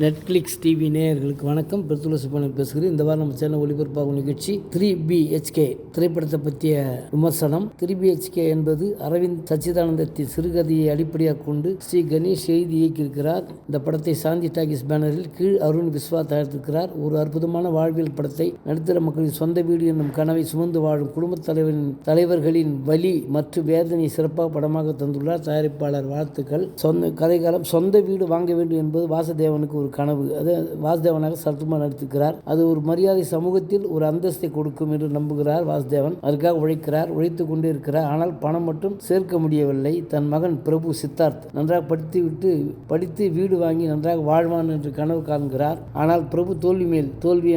Netflix TV நேயர்களுக்கு வணக்கம். பெருத்துள சுப்பனன் பேசுகிறேன் இந்த வாரம் நம்ம சேனல் ஒளிபரப்பாகும் நிகழ்ச்சி த்ரீ பிஹெச்கே திரைப்படத்தை பற்றிய விமர்சனம். த்ரீ பிஹெச்கே என்பது அரவிந்த் சச்சிதானந்தத்தின் சிறுகதையை அடிப்படையாக கொண்டு ஸ்ரீ கணேஷ் எழுதி இயக்கியிருக்கிறார். இந்த படத்தை சாந்தி டாகிஸ் பேனரில் கீழ் அருண் விஸ்வா தயாரித்திருக்கிறார். ஒரு அற்புதமான வாழ்வியல் படத்தை நடுத்தர மக்களின் சொந்த வீடு என்னும் கனவை சுமந்து வாழும் குடும்பத் தலைவரின் தலைவர்களின் வலி மற்றும் வேதனை சிறப்பாக படமாக தந்துள்ளார். தயாரிப்பாளர் வாழ்த்துக்கள். சொந்த கதைக்காலம் சொந்த வீடு வாங்க வேண்டும் என்பது வாசுதேவனுக்கு ஒரு கனவு. அது வாசுதேவனாக சரத்குமார் நடித்திருக்கிறார். அது ஒரு மரியாதை சமூகத்தில் ஒரு அந்தஸ்தை கொடுக்கும் என்று நம்புகிறார் வாசுதேவன். அதற்காக உழைக்கிறார் உழைத்து கொண்டே இருக்கிறார். ஆனால் பணம் மட்டும் சேர்க்க முடியவில்லை. தன் மகன் பிரபு சித்தார்த் நன்றாக படித்து விட்டு படித்து வீடு வாங்கி நன்றாக வாழ்வான் என்று கனவு காண்கிறார். ஆனால் பிரபு தோல்வி மேல் தோல்வி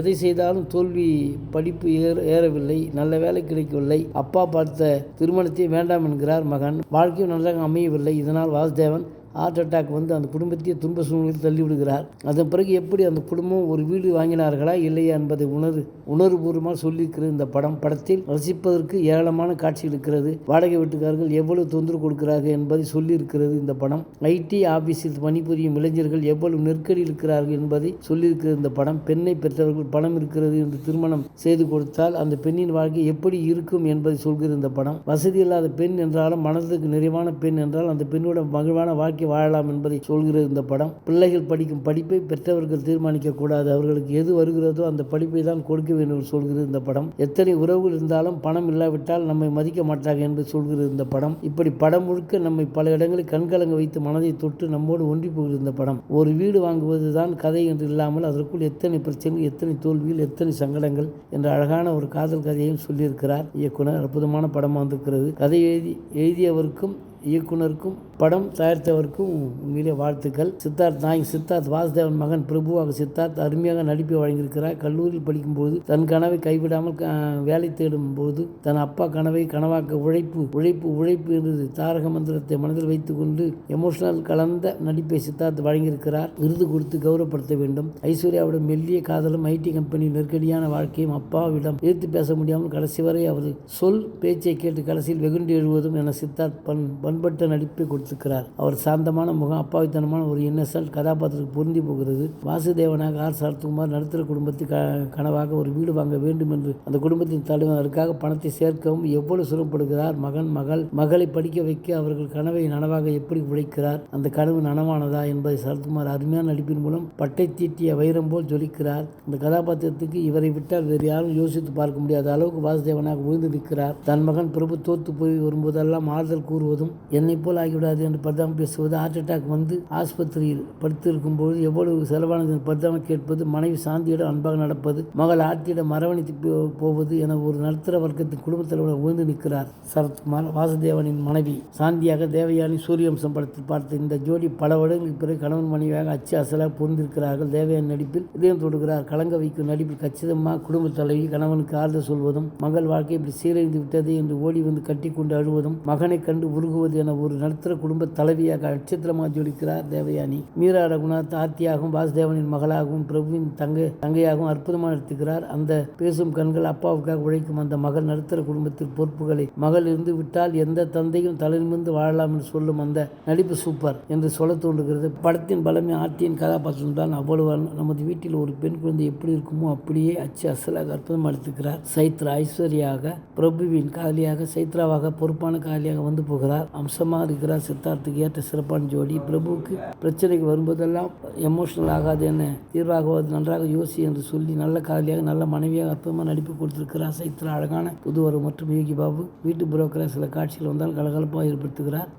எதை செய்தாலும் தோல்வி படிப்பு ஏற ஏறவில்லை. நல்ல வேலை கிடைக்கவில்லை. அப்பா பார்த்த திருமணத்தை வேண்டாம் என்கிறார் மகன். வாழ்க்கையும் நன்றாக அமையவில்லை. இதனால் வாசுதேவன் ஹார்ட் அட்டாக் வந்து அந்த குடும்பத்தையே துன்ப சூழ்நிலையில் தள்ளிவிடுகிறார். அதன் பிறகு எப்படி அந்த குடும்பம் ஒரு வீடு வாங்கினார்களா இல்லையா என்பதை உணர்வு உணர்வுபூர்வமாக சொல்லியிருக்கிறது இந்த படம் படத்தில் ரசிப்பதற்கு ஏராளமான காட்சி இருக்கிறது. வாடகை வீட்டுக்காரர்கள் எவ்வளவு தொந்தரவு கொடுக்கிறார்கள் என்பதை சொல்லியிருக்கிறது இந்த படம். ஐடி ஆபீஸில் பணிபுரியும் இளைஞர்கள் எவ்வளவு நெருக்கடி இருக்கிறார்கள் என்பதை சொல்லியிருக்கிறது இந்த படம். பெண்ணை பெற்றவர்கள் பணம் இருக்கிறது என்று திருமணம் செய்து கொடுத்தால் அந்த பெண்ணின் வாழ்க்கை எப்படி இருக்கும் என்பதை சொல்கிறது இந்த படம். வசதி இல்லாத பெண் என்றாலும் மனதுக்கு நிறைவான பெண் என்றால் அந்த பெண்ணோட மகிழ்வான வாழ்க்கை வாழலாம் என்பதை சொல்கிறது இந்த படம். பிள்ளைகள் படிக்கும் படிப்பை பெற்றவர்கள் தீர்மானிக்க கூடாது. அவர்களுக்கு எது வருகிறதோ அந்த படிப்பை தான் கொடுக்க வேண்டும் என்று சொல்கிறது இந்த படம். எத்தனை உறவுகள் இருந்தாலும் பணம் இல்லாவிட்டால் நம்மை மதிக்க மாட்டார்கள் என்று சொல்கிறது இந்த படம். இப்படி படம் முழுக்க நம்மை பல இடங்களில் கண்கலங்க வைத்து மனதை தொட்டு நம்மோடு ஒன்றி போகிறது இந்த படம். ஒரு வீடு வாங்குவது தான் கதை என்று இல்லாமல் அதற்குள் எத்தனை பிரச்சனைகள் எத்தனை தோல்விகள் எத்தனை சங்கடங்கள் என்ற அழகான ஒரு காதல் கதையையும் சொல்லியிருக்கிறார். இயக்குனர் அற்புதமான படமாக வந்திருக்கிறது. கதை எழுதி எழுதியவருக்கும் இயக்குனருக்கும் படம் தயாரித்தவருக்கும் உண்மையிலே வாழ்த்துக்கள். சித்தார்த் நாயக் சித்தார்த் வாசுதேவன் மகன் பிரபுவாக சித்தார்த் அருமையாக நடிப்பை வழங்கியிருக்கிறார். கல்லூரியில் படிக்கும்போது தன் கனவை கைவிடாமல் வேலை தேடும் போது தன் அப்பா கனவை கனவாக்க உழைப்பு உழைப்பு உழைப்பு என்று தாரக மந்திரத்தை மனதில் வைத்துக்கொண்டு எமோஷனல் கலந்த நடிப்பை சித்தார்த் வழங்கியிருக்கிறார். விருது கொடுத்து கௌரவப்படுத்த வேண்டும். ஐஸ்வர்யாவிடம் மெல்லிய காதலும் ஐடி கம்பெனி நெருக்கடியான வாழ்க்கையும் அப்பாவிடம் எதிர்த்து பேச முடியாமல் கடைசி வரை அவர் சொல் பேச்சை கேட்டு கடைசியில் வெகுண்டு எழுவதும் என சித்தார்த் பண் பண்பட்ட நடிப்பை கொடுத்திருக்கிறார். அவர் சாந்தமான முகம் அப்பாவித்தனமான ஒரு இன்னசென்ட் கதாபாத்திரத்துக்கு பொருந்தி போகிறது. வாசுதேவனாக ஆர். சரத்குமார் நடுத்தர குடும்பத்தை க கனவாக ஒரு வீடு வாங்க வேண்டும் என்று அந்த குடும்பத்தின் தலைவர் அதற்காக பணத்தை சேர்க்கவும் எவ்வளவு சிரமப்படுகிறார்? மகன் மகள் மகளை படிக்க வைக்க அவர்கள் கனவை நனவாக எப்படி உழைக்கிறார்? அந்த கனவு நனவானதா என்பதை சரத்குமார் அருமையான நடிப்பின் மூலம் பட்டை தீட்டிய வைரம் போல் ஜொலிக்கிறார். அந்த கதாபாத்திரத்துக்கு இவரை விட்டால் வேறு யாரும் யோசித்து பார்க்க முடியாத அளவுக்கு வாசுதேவனாக உயர்ந்து நிற்கிறார் தன் மகன் பிரபு தோத்து போய் வரும்போதெல்லாம் ஆறுதல் கூறுவதும் என்னை போல் ஆகிவிடாது என்று பரிதாபம் பேசுவது ஹார்ட் அட்டாக் வந்து ஆஸ்பத்திரியில் படுத்திருக்கும் போது எவ்வளவு செலவானது என்று பரிதாபம் கேட்பது மனைவி சாந்தியிடம் அன்பாக நடப்பது மகள் ஆர்த்தியிடம் அரவணைத்து போ- போவது என ஒரு நடுத்தர வர்க்கத்தின் குடும்பத் தலைவர் உயர்ந்து நிற்கிறார் சரத்குமார். வாசுதேவனின் மனைவி சாந்தியாக தேவயானி சூரியவம்சம் படத்தில் பார்த்த இந்த ஜோடி பல வருடங்களுக்கு பிறகு கணவன் மனைவியாக அச்சு அசலாக புரிந்திருக்கிறார்கள். தேவயானி நடிப்பில் இதயம் தொடுகிறார். கலங்க வைக்கும் நடிப்பில் கச்சிதமாக குடும்ப தலைவி கணவனுக்கு ஆறுதல் சொல்வதும் மகள் வாழ்க்கை இப்படி சீரழிந்து விட்டது என்று ஓடி வந்து கட்டிக்கொண்டு அழுவதும் மகனை கண்டு உருகுவது என ஒரு நடுத்தர குடும்ப தலைவியாக நட்சத்திரமாக ஜொலிக்கிறார் தேவயானி. மீரா ரகுநாத் ஆர்த்தியாகவும் வாசுதேவனின் மகளாகவும் பிரபுவின் தங்கை தங்கையாகவும் அற்புதமாக நடித்துக்கிறார் அந்த பேசும் கண்கள் அப்பாவுக்காக உழைக்கும் அந்த மகள் நடுத்தர குடும்பத்தின் பொறுப்புகளை மகள் இருந்து விட்டால் எந்த தந்தையும் தலைநிமிர்ந்து வாழலாம் என்று சொல்லும் அந்த நடிப்பு சூப்பர் என்று சொல்ல தோன்றுகிறது. படத்தின் பலமே ஆர்த்தியின் கதாபாத்திரம் தான். அவ்வளவு நமது வீட்டில் ஒரு பெண் குழந்தை எப்படி இருக்குமோ அப்படியே அச்சு அசலாக அற்புதமாக எடுத்துக்கிறார் சைத்ரா ஐஸ்வர்யாக பிரபுவின் காதலியாக சைத்ராவாக பொறுப்பான காதலியாக வந்து போகிறார். அம்சமாக இருக்கிறார் சித்தார்த்துக்கு ஏற்ற சிறப்பான ஜோடி. பிரபுவுக்கு பிரச்சனைக்கு வரும்போதெல்லாம் எமோஷனல் ஆகாது என்ன? தீர்வாகுவது நன்றாக யோசி என்று சொல்லி நல்ல காதலியாக நல்ல மனைவியாக அற்புதமாக நடிப்பு கொடுத்திருக்கிறார். சைத்ரா அழகான புதுவர் மற்றும் யோகி பாபு. வீட்டு புரோக்கராக சில காட்சிகள் வந்தால் கலகலப்பாக ஏற்படுத்துகிறார்.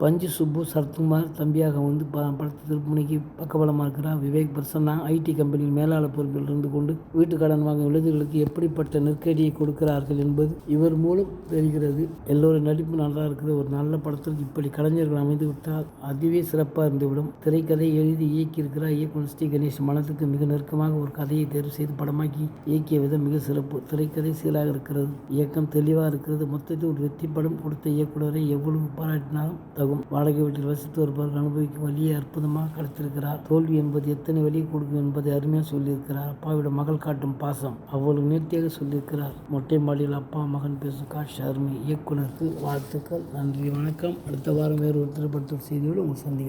பஞ்சு சுப்பு சரத்குமார் தம்பியாக வந்து ப படத்து திருப்பணிக்கு பக்கபலமாக இருக்கிறார். விவேக் பிரசன்னா ஐடி கம்பெனியில் மேலாளர் பொறுப்பில் இருந்து கொண்டு வீட்டு கடன் வாங்கும் இளைஞர்களுக்கு எப்படிப்பட்ட நெருக்கடியை கொடுக்கிறார்கள் என்பது இவர் மூலம் தெரிகிறது. எல்லோரும் நடிப்பு நல்லா இருக்கிற ஒரு நல்ல படத்தில் இப்படி கலைஞர்கள் அமைந்து விட்டால் அதுவே சிறப்பாக இருந்துவிடும். திரைக்கதை எழுதி இயக்கியிருக்கிறார் இயக்குனர் ஸ்ரீ கணேஷ். மனத்துக்கு மிக நெருக்கமாக ஒரு கதையை தேர்வு செய்து படமாக்கி இயக்கிய விதம் மிக சிறப்பு. திரைக்கதை சீராக இருக்கிறது. இயக்கம் தெளிவாக இருக்கிறது. மொத்தத்தில் ஒரு வெற்றி படம் கொடுத்த இயக்குனரை எவ்வளவு பாராட்டினாலும் தகும். வாடகை வீட்டில் வசித்து வருபவர்கள் அனுபவிக்கும் வழியை அற்புதமாக கடத்திருக்கிறார். தோல்வி என்பது எத்தனை வழியை கொடுக்கும் என்பதை அருமையாக சொல்லியிருக்கிறார். அப்பாவிடம் மகள் காட்டும் பாசம் அவ்வளவு நேர்த்தியாக சொல்லியிருக்கிறார். மொட்டை மாடியில் அப்பா மகன் பேசும் காட்சி அருமை. இயக்குனருக்கு வாழ்த்துக்கள். நன்றி. வணக்கம். அடுத்த வாரம் வேறு ஒரு திருப்பத்தூர் செய்தியோடு உங்கள் சந்திக்கிறேன்.